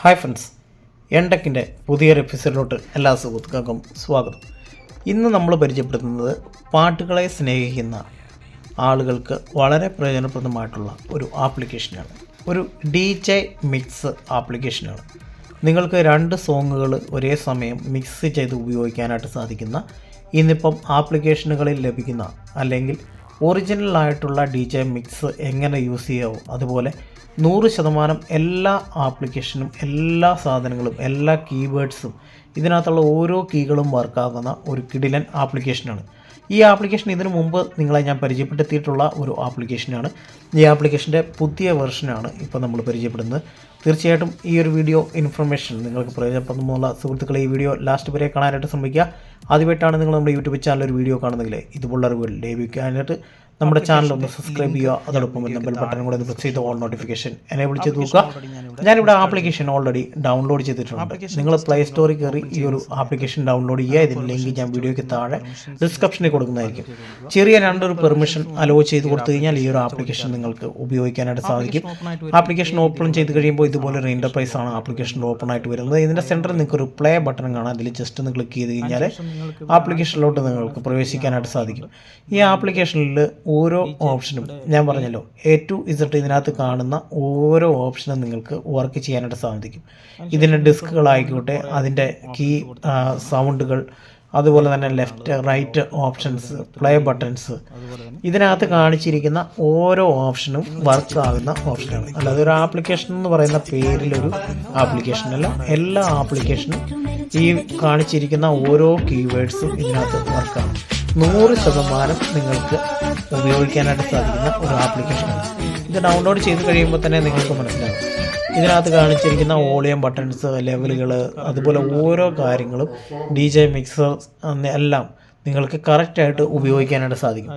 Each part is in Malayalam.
ഹായ് ഫ്രണ്ട്സ് എൻടെക്കിന്റെ പുതിയൊരു എപ്പിസോഡിലോട്ട് എല്ലാ സുഹൃത്തുക്കൾക്കും സ്വാഗതം. ഇന്ന് നമ്മൾ പരിചയപ്പെടുത്തുന്നത് പാട്ടുകളെ സ്നേഹിക്കുന്ന ആളുകൾക്ക് വളരെ പ്രയോജനപ്രദമായിട്ടുള്ള ഒരു ആപ്ലിക്കേഷനാണ്. ഒരു ഡി ജെ മിക്സ് ആപ്ലിക്കേഷനാണ്. നിങ്ങൾക്ക് രണ്ട് സോങ്ങുകൾ ഒരേ സമയം മിക്സ് ചെയ്ത് ഉപയോഗിക്കാനായിട്ട് സാധിക്കുന്ന ഇന്നിപ്പം ആപ്ലിക്കേഷനുകളിൽ ലഭിക്കുന്ന അല്ലെങ്കിൽ ഒറിജിനലായിട്ടുള്ള ഡി ജെ മിക്സ് എങ്ങനെ യൂസ് ചെയ്യാവോ അതുപോലെ നൂറ് ശതമാനം എല്ലാ ആപ്ലിക്കേഷനും എല്ലാ സാധനങ്ങളും എല്ലാ കീവേഡ്സും ഇതിനകത്തുള്ള ഓരോ കീകളും വർക്കാകുന്ന ഒരു കിടിലൻ ആപ്ലിക്കേഷനാണ്. ഈ ആപ്ലിക്കേഷൻ ഇതിനു മുമ്പ് നിങ്ങളെ ഞാൻ പരിചയപ്പെടുത്തിയിട്ടുള്ള ഒരു ആപ്ലിക്കേഷനാണ്. ഈ ആപ്ലിക്കേഷന്റെ പുതിയ വെർഷനാണ് ഇപ്പോൾ നമ്മൾ പരിചയപ്പെടുന്നത്. തീർച്ചയായിട്ടും ഈ ഒരു വീഡിയോ ഇൻഫർമേഷൻ നിങ്ങൾക്ക് പ്രയോജനപ്പെടുന്നുള്ള സുഹൃത്തുക്കളെ ഈ വീഡിയോ ലാസ്റ്റ് വരെ കാണാനായിട്ട് ശ്രമിക്കുക. ആദ്യമായിട്ടാണ് നിങ്ങൾ നമ്മുടെ യൂട്യൂബ് ചാനൽ ഒരു വീഡിയോ കാണുന്നെങ്കിൽ ഇതുപോലുള്ള അറിവുകൾ ലഭിക്കാനായിട്ട് നമ്മുടെ ചാനൽ ഒന്ന് സബ്സ്ക്രൈബ് ചെയ്യുക. അതോടൊപ്പം ബെൽ ബട്ടൺ കൂടെ ഒന്ന് പ്രസ് ചെയ്ത് ഓൾ നോട്ടിഫിക്കേഷൻ എനേബിൾ ചെയ്ത് നോക്കുക. ഞാനിവിടെ ആപ്ലിക്കേഷൻ ഓൾറെഡി ഡൗൺലോഡ് ചെയ്തിട്ടുണ്ട്. നിങ്ങൾ പ്ലേ സ്റ്റോറിൽ കയറി ഈ ഒരു ആപ്ലിക്കേഷൻ ഡൗൺലോഡ് ചെയ്യുക. ഇതിന്റെ ലിങ്ക് ഞാൻ വീഡിയോയ്ക്ക് താഴെ ഡിസ്ക്രിപ്ഷനിൽ കൊടുക്കുന്നതായിരിക്കും. ചെറിയ രണ്ടൊരു പെർമിഷൻ അലോ ചെയ്ത് കൊടുത്തു കഴിഞ്ഞാൽ ഈ ഒരു ആപ്ലിക്കേഷൻ നിങ്ങൾക്ക് ഉപയോഗിക്കാനായിട്ട് സാധിക്കും. ആപ്ലിക്കേഷൻ ഓപ്പൺ ചെയ്ത് കഴിയുമ്പോൾ ഇതുപോലെ ഒരു ഇന്റർപ്രൈസ് ആണ് ആപ്ലിക്കേഷൻ ഓപ്പൺ ആയിട്ട് വരുന്നത്. ഇതിന്റെ സെന്ററിൽ നിങ്ങൾക്ക് ഒരു പ്ലേ ബട്ടൺ കാണാം. അതിൽ ജസ്റ്റ് ഒന്ന് ക്ലിക്ക് ചെയ്ത് കഴിഞ്ഞാൽ ആപ്ലിക്കേഷനിലോട്ട് നിങ്ങൾക്ക് പ്രവേശിക്കാനായിട്ട് സാധിക്കും. ഈ ആപ്ലിക്കേഷനിൽ ഓരോ ഓപ്ഷനും ഞാൻ പറഞ്ഞല്ലോ എ ടു ഇസട്ട് ഇതിനകത്ത് കാണുന്ന ഓരോ ഓപ്ഷനും നിങ്ങൾക്ക് വർക്ക് ചെയ്യാനായിട്ട് സാധിക്കും. ഇതിന്റെ ഡിസ്കുകളായിക്കോട്ടെ അതിന്റെ കീ സൗണ്ടുകൾ അതുപോലെ തന്നെ left right options play buttons ഇതിനകത്ത് കാണിച്ചിരിക്കുന്ന ഓരോ ഓപ്ഷനും വർക്ക് ആകുന്ന ഓപ്ഷനാണ് അല്ലാതെ ഒരു ആപ്ലിക്കേഷൻ എന്ന് പറയുന്ന പേരിലൊരു ആപ്ലിക്കേഷൻ അല്ല. എല്ലാ ആപ്ലിക്കേഷനും ഈ കാണിച്ചിരിക്കുന്ന ഓരോ കീവേഡ്സും ഇതിനകത്ത് വർക്കാണ് നൂറ് ശതമാനം നിങ്ങൾക്ക് ഉപയോഗിക്കാനായിട്ട് സാധിക്കുന്ന ഒരു ആപ്ലിക്കേഷനാണ് ഇത് ഡൗൺലോഡ് ചെയ്ത് കഴിയുമ്പോൾ തന്നെ നിങ്ങൾക്ക് മനസ്സിലാകും ഇതിനകത്ത് കാണിച്ചിരിക്കുന്ന വോളിയം ബട്ടൺസ് ലെവലുകൾ അതുപോലെ ഓരോ കാര്യങ്ങളും ഡി ജെ മിക്സർ എല്ലാം നിങ്ങൾക്ക് കറക്റ്റായിട്ട് ഉപയോഗിക്കാനായിട്ട് സാധിക്കും.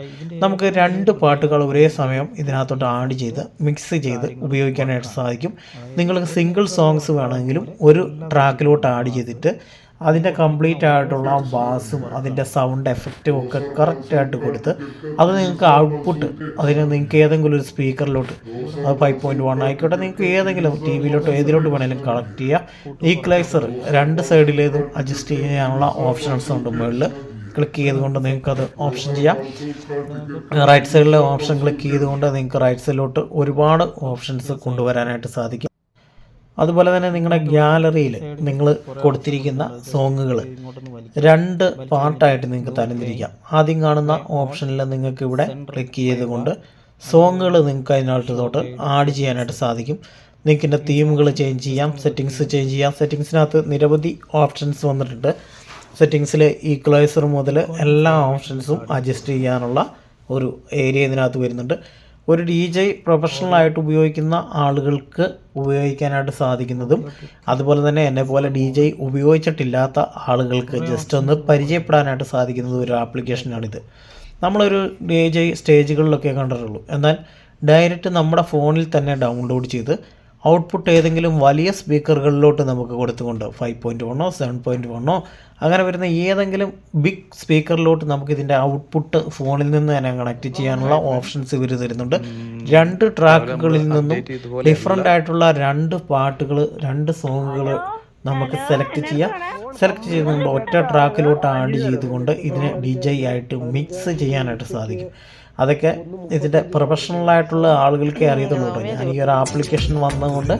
നമുക്ക് രണ്ട് പാട്ടുകൾ ഒരേ സമയം ഇതിനകത്തോട്ട് ആഡ് ചെയ്ത് മിക്സ് ചെയ്ത് ഉപയോഗിക്കാനായിട്ട് സാധിക്കും. നിങ്ങൾക്ക് സിംഗിൾ സോങ്സ് വേണമെങ്കിലും ഒരു ട്രാക്കിലോട്ട് ആഡ് ചെയ്തിട്ട് അതിന്റെ കംപ്ലീറ്റ് ആയിട്ടുള്ള ബാസും അതിന്റെ സൗണ്ട് എഫക്റ്റും ഒക്കെ കറക്റ്റായിട്ട് കൊടുത്ത് അത് നിങ്ങൾക്ക് ഔട്ട്പുട്ട് അതിന് നിങ്ങൾക്ക് ഏതെങ്കിലും ഒരു സ്പീക്കറിലോട്ട് അത് ഫൈവ് പോയിന്റ് വൺ ആയിക്കോട്ടെ നിങ്ങൾക്ക് ഏതെങ്കിലും ടി വിയിലോട്ടോ ഏതിലോട്ട് വേണമെങ്കിലും കണക്ട് ചെയ്യുക ഈക്വലൈസർ രണ്ട് സൈഡിലേതും അഡ്ജസ്റ്റ് ചെയ്യാനുള്ള ഓപ്ഷൻസ് ഉണ്ട് മുകളിൽ ക്ലിക്ക് ചെയ്തുകൊണ്ട് നിങ്ങൾക്കത് ഓപ്ഷൻ ചെയ്യാം. റൈറ്റ് സൈഡിലെ ഓപ്ഷൻ ക്ലിക്ക് ചെയ്തുകൊണ്ട് നിങ്ങൾക്ക് റൈറ്റ് സൈഡിലോട്ട് ഒരുപാട് ഓപ്ഷൻസ് കൊണ്ടുവരാനായിട്ട് സാധിക്കും. അതുപോലെ തന്നെ നിങ്ങളുടെ ഗ്യാലറിയിൽ നിങ്ങൾ കൊടുത്തിരിക്കുന്ന സോങ്ങുകൾ രണ്ട് പാർട്ടായിട്ട് നിങ്ങൾക്ക് തരംതിരിക്കാം. ആദ്യം കാണുന്ന ഓപ്ഷനിൽ നിങ്ങൾക്ക് ഇവിടെ ക്ലിക്ക് ചെയ്തുകൊണ്ട് സോങ്ങുകൾ നിങ്ങൾക്ക് അതിനകത്ത് തൊട്ട് ആഡ് ചെയ്യാനായിട്ട് സാധിക്കും. നിങ്ങൾക്ക് ഇതിന്റെ തീമുകൾ ചേഞ്ച് ചെയ്യാം സെറ്റിങ്സ് ചേഞ്ച് ചെയ്യാം. സെറ്റിങ്സിനകത്ത് നിരവധി ഓപ്ഷൻസ് വന്നിട്ടുണ്ട്. സെറ്റിങ്സിൽ ഈക്വലൈസർ മുതൽ എല്ലാ ഓപ്ഷൻസും അഡ്ജസ്റ്റ് ചെയ്യാനുള്ള ഒരു ഏരിയ ഇതിനകത്ത് വരുന്നുണ്ട്. ഒരു ഡി ജെ പ്രൊഫഷണലായിട്ട് ഉപയോഗിക്കുന്ന ആളുകൾക്ക് ഉപയോഗിക്കാനായിട്ട് സാധിക്കുന്നതും അതുപോലെ തന്നെ എന്നെ പോലെ ഡി ജെ ഉപയോഗിച്ചിട്ടില്ലാത്ത ആളുകൾക്ക് ജസ്റ്റ് ഒന്ന് പരിചയപ്പെടാനായിട്ട് സാധിക്കുന്നതും ഒരു ആപ്ലിക്കേഷനാണിത് നമ്മളൊരു ഡി ജെ സ്റ്റേജുകളിലൊക്കെ കണ്ടിട്ടുള്ളൂ. എന്നാൽ ഡയറക്റ്റ് നമ്മുടെ ഫോണിൽ തന്നെ ഡൗൺലോഡ് ചെയ്ത് ഔട്ട്പുട്ട് ഏതെങ്കിലും വലിയ സ്പീക്കറുകളിലോട്ട് നമുക്ക് കൊടുത്തുകൊണ്ട് ഫൈവ് പോയിന്റ് വണ്ണോ സെവൻ പോയിന്റ് വണ്ണോ അങ്ങനെ വരുന്ന ഏതെങ്കിലും ബിഗ് സ്പീക്കറിലോട്ട് നമുക്ക് ഇതിന്റെ ഔട്ട്പുട്ട് ഫോണിൽ നിന്ന് തന്നെ കണക്ട് ചെയ്യാനുള്ള ഓപ്ഷൻസ് ഇവർ തരുന്നുണ്ട്. രണ്ട് ട്രാക്കുകളിൽ നിന്നും ഡിഫറെന്റ് ആയിട്ടുള്ള രണ്ട് പാട്ടുകൾ രണ്ട് സോങ്ങുകൾ നമുക്ക് സെലക്ട് ചെയ്യാം. സെലക്ട് ചെയ്തുകൊണ്ട് ഒറ്റ ട്രാക്കിലോട്ട് ആഡ് ചെയ്തുകൊണ്ട് ഇതിനെ ഡി ആയിട്ട് മിക്സ് ചെയ്യാനായിട്ട് സാധിക്കും. അതൊക്കെ ഇതിന്റെ പ്രൊഫഷണലായിട്ടുള്ള ആളുകൾക്കേ അറിയത്തുള്ളൂ ഞാൻ ഈ ഒരു ആപ്ലിക്കേഷൻ വന്നതുകൊണ്ട്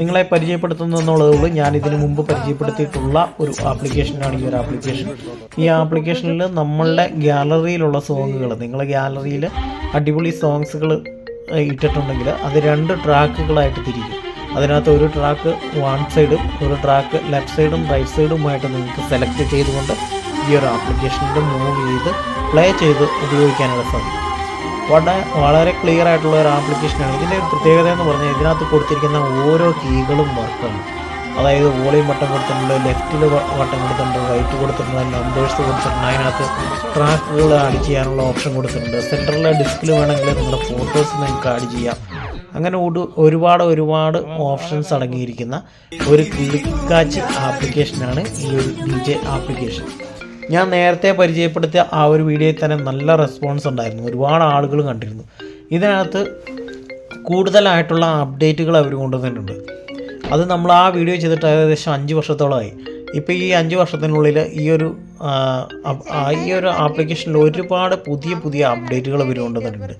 നിങ്ങളെ പരിചയപ്പെടുത്തുന്നു എന്നുള്ളതേ ഞാൻ ഇതിനു മുമ്പ് പരിചയപ്പെടുത്തിയിട്ടുള്ള ഒരു ആപ്ലിക്കേഷനാണ് ഈ ഒരു ആപ്ലിക്കേഷൻ. ഈ ആപ്ലിക്കേഷനിൽ നമ്മളുടെ ഗ്യാലറിയിലുള്ള സോങ്ങുകൾ നിങ്ങളെ ഗ്യാലറിയിൽ അടിപൊളി സോങ്സുകൾ ഇട്ടിട്ടുണ്ടെങ്കിൽ അത് രണ്ട് ട്രാക്കുകളായിട്ട് തിരിക്കും. അതിനകത്ത് ഒരു ട്രാക്ക് വൺ സൈഡും ഒരു ട്രാക്ക് ലെഫ്റ്റ് സൈഡും റൈറ്റ് സൈഡുമായിട്ട് നിങ്ങൾക്ക് സെലക്ട് ചെയ്തുകൊണ്ട് ഈ ഒരു ആപ്ലിക്കേഷനിൽ മൂവ് ചെയ്ത് പ്ലേ ചെയ്ത് ഉപയോഗിക്കാനുള്ള സാധിക്കും വളരെ വളരെ ക്ലിയർ ആയിട്ടുള്ള ഒരു ആപ്ലിക്കേഷനാണ് ഇതിന്റെ ഒരു പ്രത്യേകത എന്ന് പറഞ്ഞാൽ ഇതിനകത്ത് കൊടുത്തിരിക്കുന്ന ഓരോ കീകളും വർക്കാണ് അതായത് വോളിയം ബട്ടൺ കൊടുത്തിട്ടുണ്ട് ലെഫ്റ്റിൽ ബട്ടൺ കൊടുത്തിട്ടുണ്ട് റൈറ്റ് കൊടുത്തിട്ടുണ്ട് നമ്പേഴ്സ് കൊടുത്തിട്ടുണ്ട്. അതിനകത്ത് ട്രാക്കുകൾ ആഡ് ചെയ്യാനുള്ള ഓപ്ഷൻ കൊടുത്തിട്ടുണ്ട്. സെന്ററിലെ ഡിസ്കിൽ വേണമെങ്കിൽ നിങ്ങളുടെ ഫോട്ടോസ് നിങ്ങൾക്ക് ആഡ് ചെയ്യാം. അങ്ങനെ ഒരു ഒരുപാട് ഒരുപാട് ഓപ്ഷൻസ് അടങ്ങിയിരിക്കുന്ന ഒരു ക്ലിക്കാച്ച് ആപ്ലിക്കേഷനാണ് ഈ ഒരു ഡി ജെ ആപ്ലിക്കേഷൻ ഞാൻ നേരത്തെ പരിചയപ്പെടുത്തിയ ആ ഒരു വീഡിയോയിൽ തന്നെ നല്ല റെസ്പോൺസ് ഉണ്ടായിരുന്നു. ഒരുപാട് ആളുകൾ കണ്ടിരുന്നു. ഇതിനകത്ത് കൂടുതലായിട്ടുള്ള അപ്ഡേറ്റുകൾ അവർ കൊണ്ടുവന്നിട്ടുണ്ട്. അത് നമ്മൾ ആ വീഡിയോ ചെയ്തിട്ട് ഏകദേശം അഞ്ച് വർഷത്തോളമായി. ഇപ്പോൾ ഈ അഞ്ച് വർഷത്തിനുള്ളിൽ ഈ ഒരു ഈ ഒരു ആപ്ലിക്കേഷനിൽ ഒരുപാട് പുതിയ പുതിയ അപ്ഡേറ്റുകൾ വരുകൊണ്ടുവന്നിട്ടുണ്ട്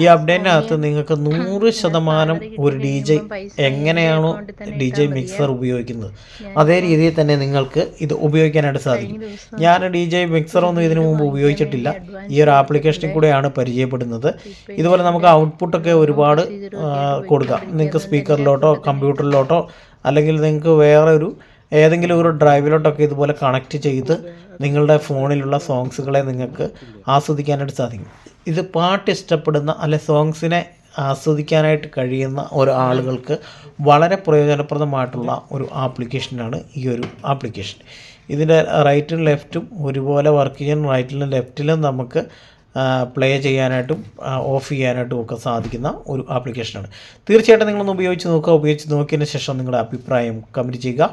ഈ അപ്ഡേറ്റിനകത്ത് നിങ്ങൾക്ക് നൂറ് ശതമാനം ഒരു ഡി ജെ എങ്ങനെയാണോ ഡി ജെ മിക്സർ ഉപയോഗിക്കുന്നത്. അതേ രീതിയിൽ തന്നെ നിങ്ങൾക്ക് ഇത് ഉപയോഗിക്കാനായിട്ട് സാധിക്കും. ഞാൻ ഡി ജെ മിക്സറൊന്നും ഇതിനു മുമ്പ് ഉപയോഗിച്ചിട്ടില്ല. ഈ ഒരു ആപ്ലിക്കേഷനിൽ കൂടെയാണ് പരിചയപ്പെടുന്നത്. ഇതുപോലെ നമുക്ക് ഔട്ട്പുട്ടൊക്കെ ഒരുപാട് കൊടുക്കാം. നിങ്ങൾക്ക് സ്പീക്കറിലോട്ടോ കമ്പ്യൂട്ടറിലോട്ടോ അല്ലെങ്കിൽ നിങ്ങൾക്ക് വേറെ ഒരു ഏതെങ്കിലും ഒരു ഡ്രൈവിലോട്ടൊക്കെ ഇതുപോലെ കണക്ട് ചെയ്ത് നിങ്ങളുടെ ഫോണിലുള്ള സോങ്സുകളെ നിങ്ങൾക്ക് ആസ്വദിക്കാനായിട്ട് സാധിക്കും. ഇത് പാട്ട് ഇഷ്ടപ്പെടുന്ന അല്ലെ സോങ്സിനെ ആസ്വദിക്കാനായിട്ട് കഴിയുന്ന ഒരു ആളുകൾക്ക് വളരെ പ്രയോജനപ്രദമായിട്ടുള്ള ഒരു ആപ്ലിക്കേഷനാണ് ഈ ഒരു ആപ്ലിക്കേഷൻ ഇതിന്റെ റൈറ്റും ലെഫ്റ്റും ഒരുപോലെ വർക്ക് ചെയ്യാൻ റൈറ്റിലും ലെഫ്റ്റിലും നമുക്ക് പ്ലേ ചെയ്യാനായിട്ടും ഓഫ് ചെയ്യാനായിട്ടും ഒക്കെ സാധിക്കുന്ന ഒരു ആപ്ലിക്കേഷനാണ് തീർച്ചയായിട്ടും നിങ്ങളൊന്ന് ഉപയോഗിച്ച് നോക്കുക. ഉപയോഗിച്ച് നോക്കിയതിന് ശേഷം നിങ്ങളുടെ അഭിപ്രായം കമന്റ് ചെയ്യുക.